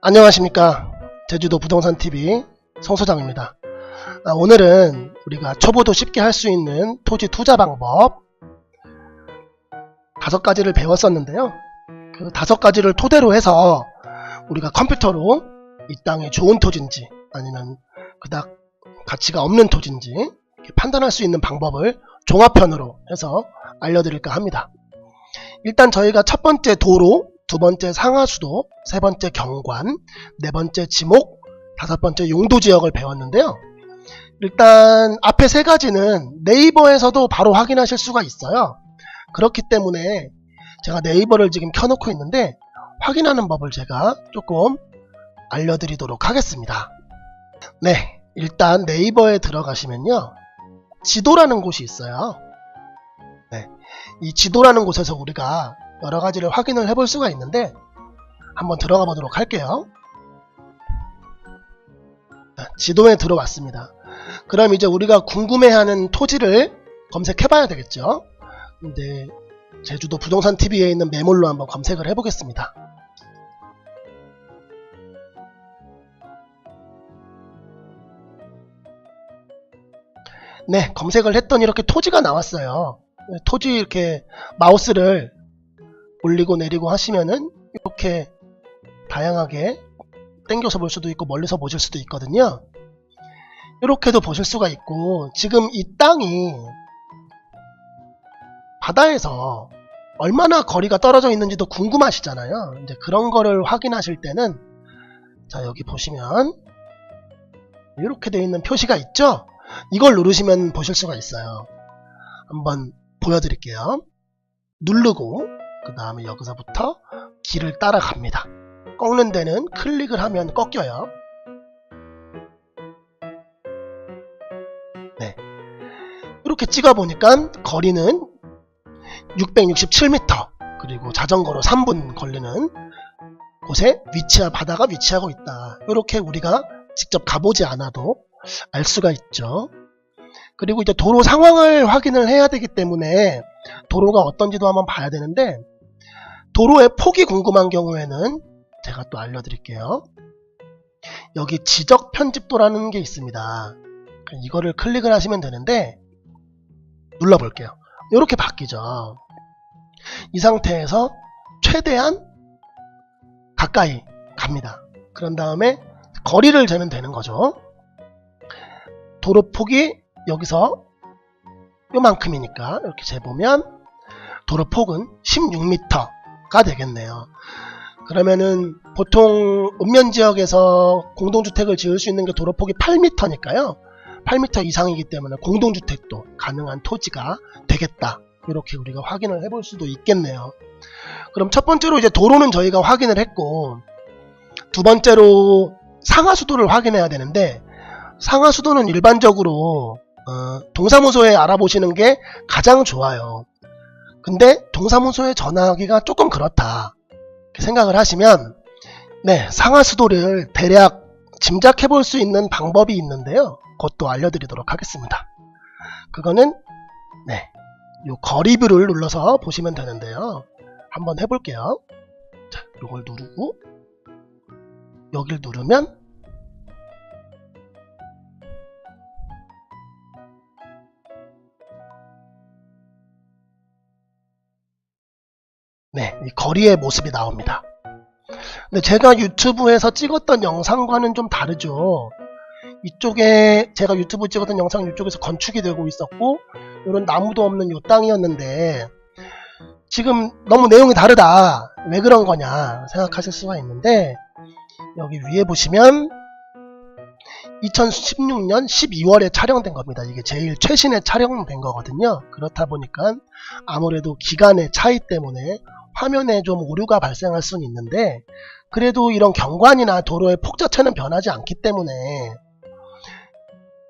안녕하십니까. 제주도 부동산TV 성소장입니다. 아, 오늘은 우리가 초보도 쉽게 할 수 있는 토지 투자 방법 다섯 가지를 배웠었는데요. 그 다섯 가지를 토대로 해서 우리가 컴퓨터로 이 땅이 좋은 토지인지 아니면 그닥 가치가 없는 토지인지 판단할 수 있는 방법을 종합편으로 해서 알려드릴까 합니다. 일단 저희가 첫 번째 도로 두 번째 상하수도, 세 번째 경관, 네 번째 지목, 다섯 번째 용도 지역을 배웠는데요. 일단 앞에 세 가지는 네이버에서도 바로 확인하실 수가 있어요. 그렇기 때문에 제가 네이버를 지금 켜놓고 있는데 확인하는 법을 제가 조금 알려드리도록 하겠습니다. 네, 일단 네이버에 들어가시면요. 지도라는 곳이 있어요. 네, 이 지도라는 곳에서 우리가 여러 가지를 확인을 해볼 수가 있는데 한번 들어가 보도록 할게요. 자, 지도에 들어왔습니다. 그럼 이제 우리가 궁금해하는 토지를 검색해 봐야 되겠죠. 근데 제주도 부동산 TV에 있는 매물로 한번 검색을 해보겠습니다. 네, 검색을 했더니 이렇게 토지가 나왔어요. 토지 이렇게 마우스를 올리고 내리고 하시면은 이렇게 다양하게 땡겨서 볼 수도 있고 멀리서 보실 수도 있거든요. 이렇게도 보실 수가 있고 지금 이 땅이 바다에서 얼마나 거리가 떨어져 있는지도 궁금하시잖아요. 이제 그런 거를 확인하실 때는 자 여기 보시면 이렇게 되어 있는 표시가 있죠. 이걸 누르시면 보실 수가 있어요. 한번 보여드릴게요. 누르고 그 다음에 여기서부터 길을 따라갑니다. 꺾는 데는 클릭을 하면 꺾여요. 네. 이렇게 찍어보니까 거리는 667m 그리고 자전거로 3분 걸리는 곳에 위치하 바다가 위치하고 있다. 이렇게 우리가 직접 가보지 않아도 알 수가 있죠. 그리고 이제 도로 상황을 확인을 해야 되기 때문에 도로가 어떤지도 한번 봐야 되는데 도로의 폭이 궁금한 경우에는 제가 또 알려드릴게요. 여기 지적 편집도라는 게 있습니다. 이거를 클릭을 하시면 되는데 눌러볼게요. 이렇게 바뀌죠. 이 상태에서 최대한 가까이 갑니다. 그런 다음에 거리를 재면 되는 거죠. 도로 폭이 여기서 요만큼이니까 이렇게 재보면 도로 폭은 16m 가 되겠네요. 그러면은 보통 읍면 지역에서 공동주택을 지을 수 있는 게 도로 폭이 8m니까요. 8m 이상이기 때문에 공동주택도 가능한 토지가 되겠다. 이렇게 우리가 확인을 해볼 수도 있겠네요. 그럼 첫 번째로 이제 도로는 저희가 확인을 했고 두 번째로 상하수도를 확인해야 되는데 상하수도는 일반적으로 어, 동사무소에 알아보시는 게 가장 좋아요. 근데 동사무소에 전화하기가 조금 그렇다. 생각을 하시면 네 상하수도를 대략 짐작해 볼 수 있는 방법이 있는데요. 그것도 알려드리도록 하겠습니다. 그거는 네, 요 거리뷰를 눌러서 보시면 되는데요. 한번 해볼게요. 자, 요걸 누르고 여길 누르면 네, 이 거리의 모습이 나옵니다. 근데 제가 유튜브에서 찍었던 영상과는 좀 다르죠. 이쪽에 제가 유튜브 찍었던 영상 이쪽에서 건축이 되고 있었고 이런 나무도 없는 요 땅이었는데 지금 너무 내용이 다르다. 왜 그런 거냐 생각하실 수가 있는데 여기 위에 보시면 2016년 12월에 촬영된 겁니다. 이게 제일 최신에 촬영된 거거든요. 그렇다 보니까 아무래도 기간의 차이 때문에 화면에 좀 오류가 발생할 수는 있는데 그래도 이런 경관이나 도로의 폭 자체는 변하지 않기 때문에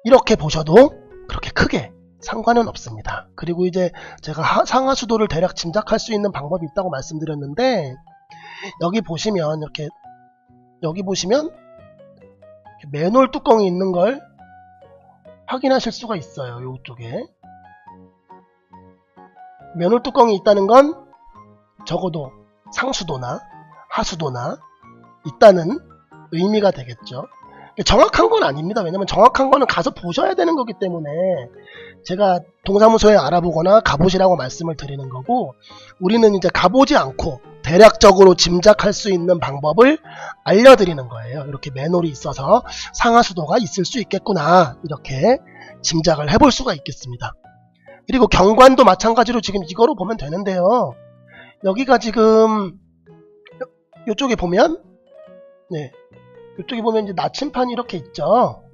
이렇게 보셔도 그렇게 크게 상관은 없습니다. 그리고 이제 제가 상하수도를 대략 짐작할 수 있는 방법이 있다고 말씀드렸는데 여기 보시면 이렇게 여기 보시면 맨홀 뚜껑이 있는 걸 확인하실 수가 있어요. 이쪽에 맨홀 뚜껑이 있다는 건 적어도 상수도나 하수도나 있다는 의미가 되겠죠. 정확한 건 아닙니다. 왜냐면 정확한 거는 가서 보셔야 되는 거기 때문에 제가 동사무소에 알아보거나 가보시라고 말씀을 드리는 거고 우리는 이제 가보지 않고 대략적으로 짐작할 수 있는 방법을 알려드리는 거예요. 이렇게 맨홀이 있어서 상하수도가 있을 수 있겠구나 이렇게 짐작을 해볼 수가 있겠습니다. 그리고 경관도 마찬가지로 지금 이거로 보면 되는데요. 여기가 지금 요- 요쪽에 보면 네 이쪽에 보면 이제 나침판이 이렇게 있죠.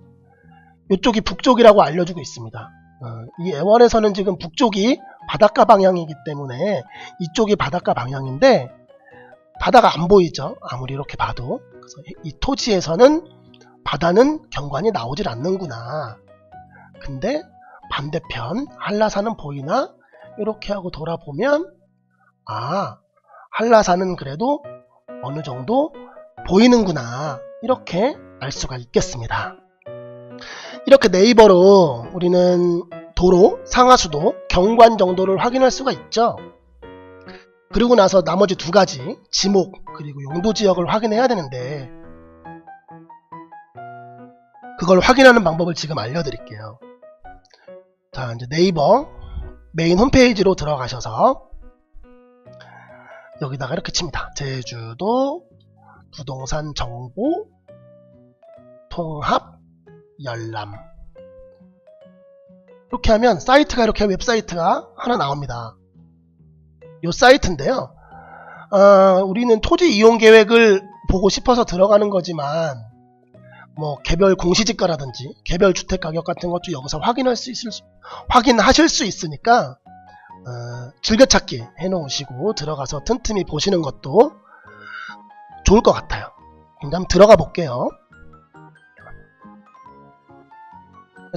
이쪽이 북쪽이라고 알려주고 있습니다. 어, 이 애월에서는 지금 북쪽이 바닷가 방향이기 때문에 이쪽이 바닷가 방향인데 바다가 안 보이죠. 아무리 이렇게 봐도. 그래서 이- 이 토지에서는 바다는 경관이 나오질 않는구나. 근데 반대편 한라산은 보이나? 이렇게 하고 돌아보면 아 한라산은 그래도 어느 정도 보이는구나 이렇게 알 수가 있겠습니다. 이렇게 네이버로 우리는 도로, 상하수도, 경관 정도를 확인할 수가 있죠. 그리고 나서 나머지 두 가지 지목 그리고 용도 지역을 확인해야 되는데 그걸 확인하는 방법을 지금 알려드릴게요. 자 이제 네이버 메인 홈페이지로 들어가셔서 여기다가 이렇게 칩니다. 제주도 부동산 정보 통합 열람 이렇게 하면 사이트가 이렇게 웹사이트가 하나 나옵니다. 이 사이트인데요. 어, 우리는 토지 이용 계획을 보고 싶어서 들어가는 거지만 뭐 개별 공시지가라든지 개별 주택 가격 같은 것도 여기서 확인할 수 있을 수- 확인하실 수 있으니까 어, 즐겨찾기 해놓으시고 들어가서 틈틈이 보시는 것도 좋을 것 같아요. 한번 들어가 볼게요.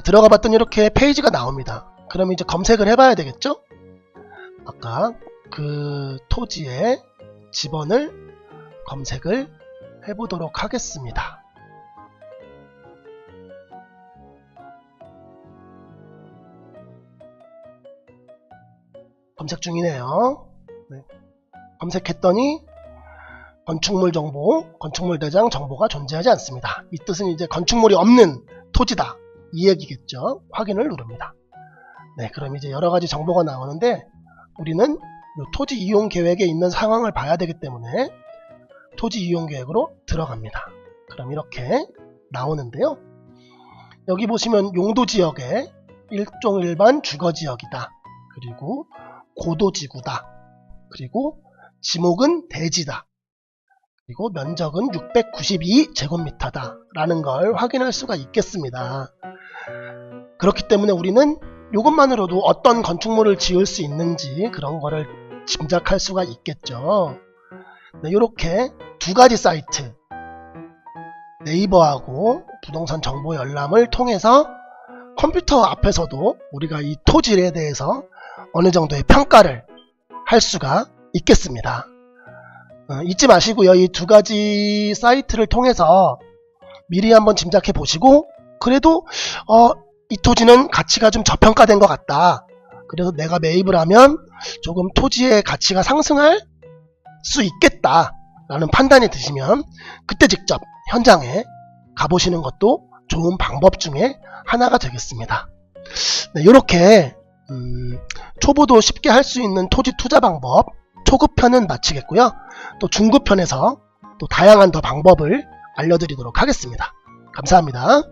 들어가 봤더니 이렇게 페이지가 나옵니다. 그럼 이제 검색을 해봐야 되겠죠? 아까 그 토지의 집원을 검색을 해보도록 하겠습니다. 검색 중이네요. 네. 검색했더니 건축물 정보, 건축물 대장 정보가 존재하지 않습니다. 이 뜻은 이제 건축물이 없는 토지다. 이 얘기겠죠. 확인을 누릅니다. 네, 그럼 이제 여러 가지 정보가 나오는데 우리는 이 토지 이용 계획에 있는 상황을 봐야 되기 때문에 토지 이용 계획으로 들어갑니다. 그럼 이렇게 나오는데요. 여기 보시면 용도 지역에 일종 일반 주거 지역이다. 그리고 고도지구다. 그리고 지목은 대지다. 그리고 면적은 692제곱미터다. 라는 걸 확인할 수가 있겠습니다. 그렇기 때문에 우리는 이것만으로도 어떤 건축물을 지을 수 있는지 그런 거를 짐작할 수가 있겠죠. 네, 이렇게 두 가지 사이트 네이버하고 부동산 정보 열람을 통해서 컴퓨터 앞에서도 우리가 이 토지에 대해서 어느 정도의 평가를 할 수가 있겠습니다. 어, 잊지 마시고요. 이 두 가지 사이트를 통해서 미리 한번 짐작해 보시고 그래도 어, 이 토지는 가치가 좀 저평가된 것 같다. 그래서 내가 매입을 하면 조금 토지의 가치가 상승할 수 있겠다. 라는 판단이 드시면 그때 직접 현장에 가보시는 것도 좋은 방법 중에 하나가 되겠습니다. 네, 이렇게 음, 초보도 쉽게 할 수 있는 토지 투자 방법 초급편은 마치겠고요. 또 중급편에서 또 다양한 더 방법을 알려드리도록 하겠습니다. 감사합니다.